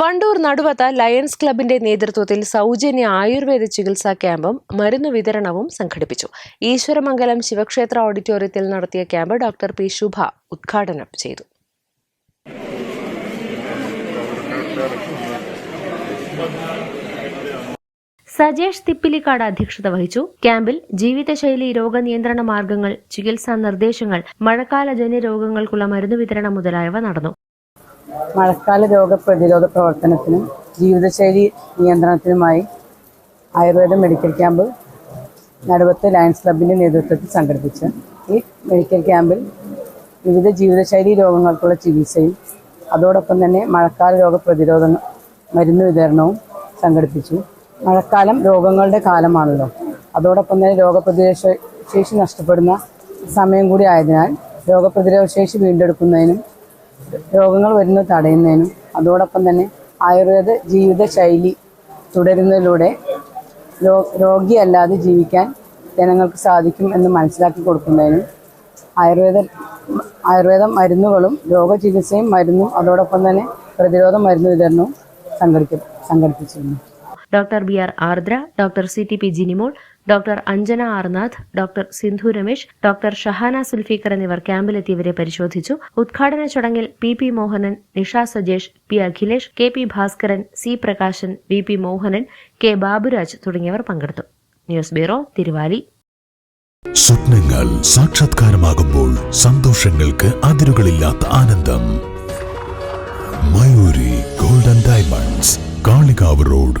Wandoor Naduvath Lions ക്ലബിന്റെ നേതൃത്വത്തിൽ സൗജന്യ ആയുർവേദ ചികിത്സാ ക്യാമ്പും മരുന്ന് വിതരണവും സംഘടിപ്പിച്ചു. ഈശ്വരമംഗലം ശിവക്ഷേത്ര ഓഡിറ്റോറിയത്തിൽ നടത്തിയ ക്യാമ്പ് ഡോക്ടർ പി ശുഭ ഉദ്ഘാടനം ചെയ്തു. സജേഷ് തിപ്പിലിക്കാട് അധ്യക്ഷത വഹിച്ചു. ക്യാമ്പിൽ ജീവിതശൈലി രോഗനിയന്ത്രണ മാർഗങ്ങൾ ചികിത്സാ നിർദ്ദേശങ്ങൾ മഴക്കാല രോഗങ്ങൾക്കുള്ള മരുന്ന് വിതരണം മുതലായവ നടന്നു. മഴക്കാല രോഗപ്രതിരോധ പ്രവർത്തനത്തിനും ജീവിതശൈലി നിയന്ത്രണത്തിനുമായി Ayurveda medical camp Naduvath Lions ക്ലബിന്റെ നേതൃത്വത്തിൽ സംഘടിപ്പിച്ച്. ഈ മെഡിക്കൽ ക്യാമ്പിൽ വിവിധ ജീവിതശൈലി രോഗങ്ങൾക്കുള്ള ചികിത്സയും അതോടൊപ്പം തന്നെ മഴക്കാല രോഗപ്രതിരോധ മരുന്ന് വിതരണവും സംഘടിപ്പിച്ചു. മഴക്കാലം രോഗങ്ങളുടെ കാലമാണല്ലോ. അതോടൊപ്പം തന്നെ രോഗപ്രതിരോധ ശേഷി നഷ്ടപ്പെടുന്ന സമയം കൂടി ആയതിനാൽ രോഗപ്രതിരോധ ശേഷി വീണ്ടെടുക്കുന്നതിനും രോഗങ്ങൾ വരുന്നത് തടയുന്നതിനും അതോടൊപ്പം തന്നെ ആയുർവേദ ജീവിതശൈലി തുടരുന്നതിലൂടെ രോഗിയല്ലാതെ ജീവിക്കാൻ ജനങ്ങൾക്ക് സാധിക്കും എന്ന് മനസ്സിലാക്കി കൊടുക്കുന്നതിനും ആയുർവേദ ആയുർവേദ മരുന്നുകളും രോഗചികിത്സയും മരുന്നും അതോടൊപ്പം തന്നെ പ്രതിരോധ മരുന്ന് വിതരണവും സംഘടിപ്പി സംഘടിപ്പിച്ചിരുന്നു. Doctor B R Ardra doctor C T P Jinimol doctor Anjana Arnath doctor Sindhu Ramesh doctor Shahana Sulfeeqar എന്നിവർ ക്യാമ്പിലെത്തിയവരെ പരിശോധിച്ചു. ഉദ്ഘാടന ചടങ്ങിൽ P P Mohanan Nisha Sajesh P Akhilesh K P Bhaskaran C Prakashan V P Mohanan K Baburaj തുടങ്ങിയവർ പങ്കെടുത്തു. News bureau Thiruvali. സ്വപ്നങ്ങൾ സാക്ഷാത്കാരമാകുമ്പോൾ സന്തോഷങ്ങൾക്ക് അതിരുകളില്ലാത്ത ആനന്ദം. Mayuri golden diamonds Kalikavu road